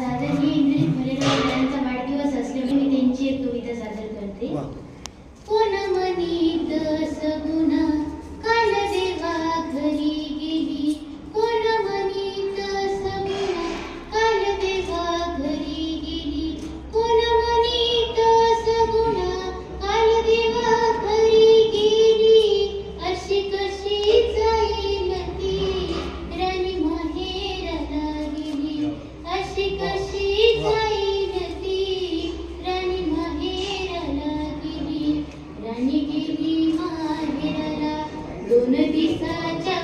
भलेराव यांचा वाढदिवस असल्यामुळे मी त्यांची एक कविता सादर करते. कोण मनीत research